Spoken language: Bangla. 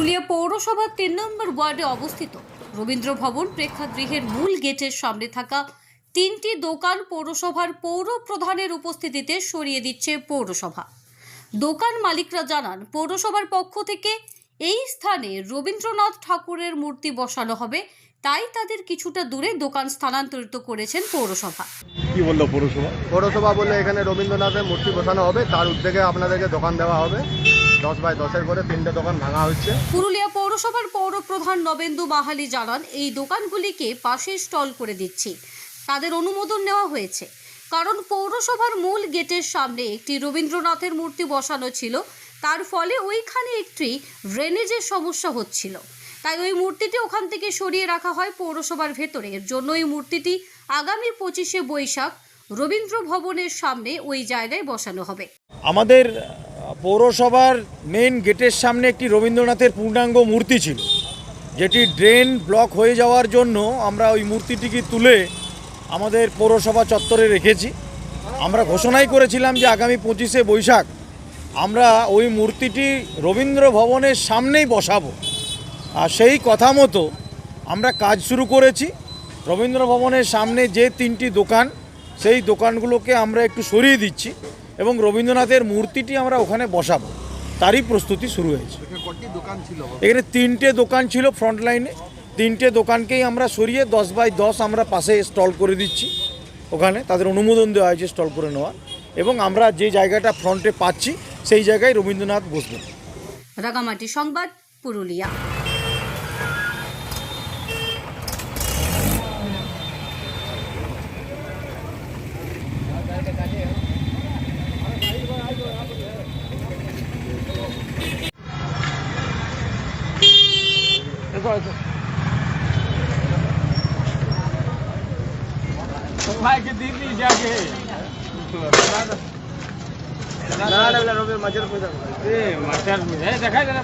পুরুলিয়া পৌরসভার তিন নম্বর ওয়ার্ডে অবস্থিত রবীন্দ্র ভবন প্রেক্ষাগৃহের মূল গেটের সামনে থাকা তিনটি দোকান পৌরসভার পৌর প্রধানের উপস্থিতিতে সরিয়ে দিচ্ছে পৌরসভা। দোকান মালিকরা জানান পৌরসভার পক্ষ থেকে এই স্থানে রবীন্দ্রনাথ ঠাকুরের মূর্তি বসানো হবে তাই তাদের কিছুটা দূরে দোকান স্থানান্তরিত করেছেন পৌরসভা। কি বলল পৌরসভা? পৌরসভা বলে এখানে রবীন্দ্রনাথের মূর্তি বসানো হবে তার উদ্যোগে আপনাদেরকে দোকান দেওয়া হবে। দশ বাই দশের করে তিনটে দোকান ভাঙা হচ্ছে। পুরুলিয়া পৌরসভার পৌর প্রধান নবেন্দু মাহালি জানান এই দোকানগুলিকে পাশে স্টল করে দিচ্ছি। তাদের অনুমোদন নেওয়া হয়েছে। কারণ পৌরসভার মূল গেটের সামনে একটি রবীন্দ্রনাথের মূর্তি বসানো ছিল তার ফলে ওইখানে একটি ড্রেনেজের সমস্যা হচ্ছিল। তাই ওই মূর্তিটি ওখান থেকে সরিয়ে রাখা হয় পৌরসভার ভেতরে। এর জন্য ওই মূর্তিটি আগামী পঁচিশে বৈশাখ রবীন্দ্র ভবনের সামনে ওই জায়গায় বসানো হবে। আমাদের পৌরসভার মেন গেটের সামনে একটি রবীন্দ্রনাথের পূর্ণাঙ্গ মূর্তি ছিল। যেটি ড্রেন ব্লক হয়ে যাওয়ার জন্য আমরা ওই মূর্তিটিকে তুলে আমাদের পৌরসভা চত্বরে রেখেছি। আমরা ঘোষণাই করেছিলাম যে আগামী পঁচিশে বৈশাখ আমরা ওই মূর্তিটি রবীন্দ্র ভবনের সামনেই বসাবো। আর সেই কথা মতো আমরা কাজ শুরু করেছি। রবীন্দ্র ভবনের সামনে যে তিনটি দোকান সেই দোকানগুলোকে আমরা একটু সরিয়ে দিচ্ছি এবং রবীন্দ্রনাথের মূর্তিটি আমরা ওখানে বসাবো। তারই প্রস্তুতি শুরু হয়েছে। এখানে তিনটে দোকান ছিল ফ্রন্ট লাইনে। তিনটে দোকানকেই আমরা সরিয়ে দশ বাই দশ আমরা পাশে স্টল করে দিচ্ছি। ওখানে তাদের অনুমোদন দেওয়া হয়েছে স্টল করে নেওয়া এবং আমরা যে জায়গাটা ফ্রন্টে পাচ্ছি সেই জায়গায় রবীন্দ্রনাথ বসবেন। রাগামাটি সংবাদ পুরুলিয়া। माइक दीदी जाके ना ना ना रोबे मचर पूजा ए मचर पूजा देखा जरा